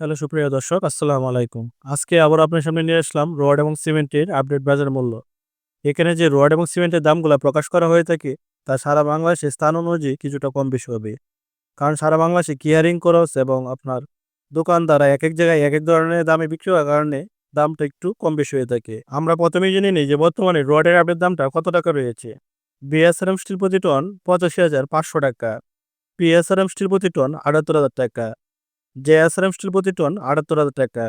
Hello, সুপ্রিয় দর্শক, আসসালামু আলাইকুম। আজকে আবার আপনার সামনে নিয়ে আসলাম রড এবং সিমেন্টের আপডেট বাজার মূল্য। এখানে যে রড এবং সিমেন্টের দামগুলো প্রকাশ করা হয়ে থাকে, তা সারা বাংলাদেশে স্থান অনুযায়ী কিছুটা কম বেশি হবে। কারণ সারা বাংলাদেশে কিয়ারিং খরচ এবং আপনার দোকানদাররা এক এক জায়গায় এক এক ধরনের দামে বিক্রি হওয়ার কারণে দামটা একটু কম বেশি হয়ে থাকে। আমরা প্রথমেই জেনে নিই যে বর্তমানে রডের আপডেট দামটা কত টাকা রয়েছে। বিএসআরএম স্টিল প্রতি টন পঁচাশি হাজার পাঁচশো টাকা পিএসআরএম স্টিল প্রতি টন আটাত্তর হাজার টাকা জেএসআরএম স্টিল প্রতি টন আটাত্তর হাজার টাকা।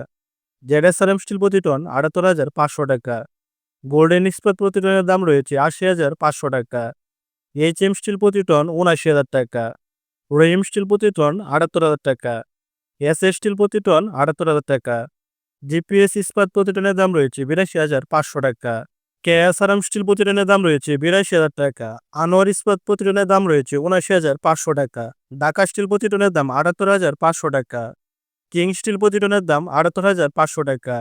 জেডএসআরএম স্টিল প্রতি টন আটাত্তর হাজার পাঁচশো টাকা। গোল্ডেন ইস্পাত প্রতি টনের দাম রয়েছে আশি হাজার পাঁচশো টাকা। এইচ এম স্টিল প্রতি টন উনআশি হাজার টাকা। রহিম স্টিল প্রতি টন আটাত্তর হাজার টাকা। এস এস স্টিল প্রতি টন আটাত্তর হাজার টাকা। জিপিএস ইস্পাত প্রতি টনের দাম রয়েছে বিরাশি হাজার পাঁচশো টাকা। কেএসআরএম স্টিল প্রতি টনের দাম রয়েছে বিরাশি হাজার টাকা। আনোয়ার ইস্পাত প্রতি টনের দাম রয়েছে উনআশি হাজার পাঁচশো টাকা। ঢাকা স্টিল প্রতি টনের দাম আটাত্তর হাজার পাঁচশো টাকা। কিং স্টিল প্রতি টনের দাম আটাত্তর হাজার পাঁচশো টাকা।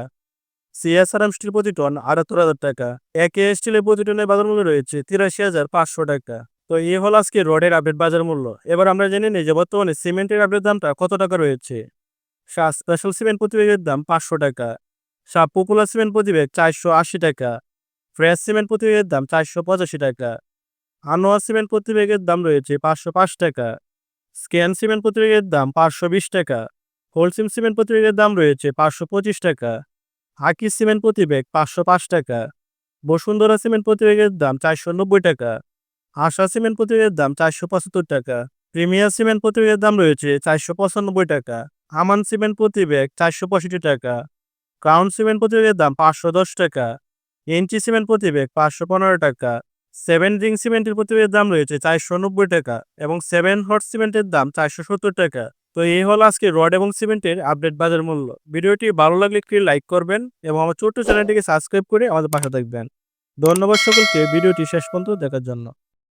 সিএসআরএম স্টিল প্রতি টন আটাত্তর হাজার টাকা। একে স্টিলের প্রতি টনের বাজার মূল্য রয়েছে তিরাশি হাজার পাঁচশো টাকা। তো এই হলো আজকে রডের আপডেট বাজার মূল্য এবার আমরা জেনে নিই যে বর্তমানে সিমেন্টের আপডেট দামটা কত টাকা রয়েছে। স্পেশাল সিমেন্ট প্রতিবেগের দাম পাঁচশো টাকা। শাহ পপুলার সিমেন্ট প্রতিবেগ চারশো আশি টাকা। ফ্রেশ সিমেন্ট প্রতি ব্যাগের দাম চারশো পঁচাশি টাকা আনোয়ার সিমেন্ট প্রতি ব্যাগের দাম রয়েছে পাঁচশো পাঁচ টাকা স্ক্যান সিমেন্ট প্রতি ব্যাগের দাম পাঁচশো বিশ টাকা হোলসিম সিমেন্ট প্রতি ব্যাগের দাম রয়েছে পাঁচশো পঁচিশ টাকা হাকি সিমেন্ট প্রতি ব্যাগ পাঁচশো পাঁচ টাকা বসুন্ধরা সিমেন্ট প্রতি ব্যাগের দাম চারশো নব্বই টাকা আশা সিমেন্ট প্রতি ব্যাগের দাম চারশো পঁচাত্তর টাকা প্রিমিয়ার সিমেন্ট প্রতি ব্যাগের দাম রয়েছে চারশো পঁচানব্বই টাকা আমান সিমেন্ট প্রতি ব্যাগ চারশো পঁয়ষট্টি টাকা ক্রাউন সিমেন্ট প্রতি ব্যাগের দাম পাঁচশো দশ টাকা এনটি সিমেন্ট প্রতি ব্যাগ পাঁচশো পনেরো টাকা, সেভেন রিং সিমেন্টের প্রতি ব্যাগের দাম রয়েছে চারশো নব্বই টাকা এবং সেভেন হট সিমেন্টের দাম চারশো সত্তর টাকা। তো এই হলো আজকে রড এবং সিমেন্টের আপডেট বাজার মূল্য। ভিডিওটি ভালো লাগলে একটি লাইক করবেন এবং আমার ছোট্ট চ্যানেলটিকে সাবস্ক্রাইব করে আমাদের পাশে থাকবেন। ধন্যবাদ সকলকে, ভিডিওটি শেষ পর্যন্ত দেখার জন্য।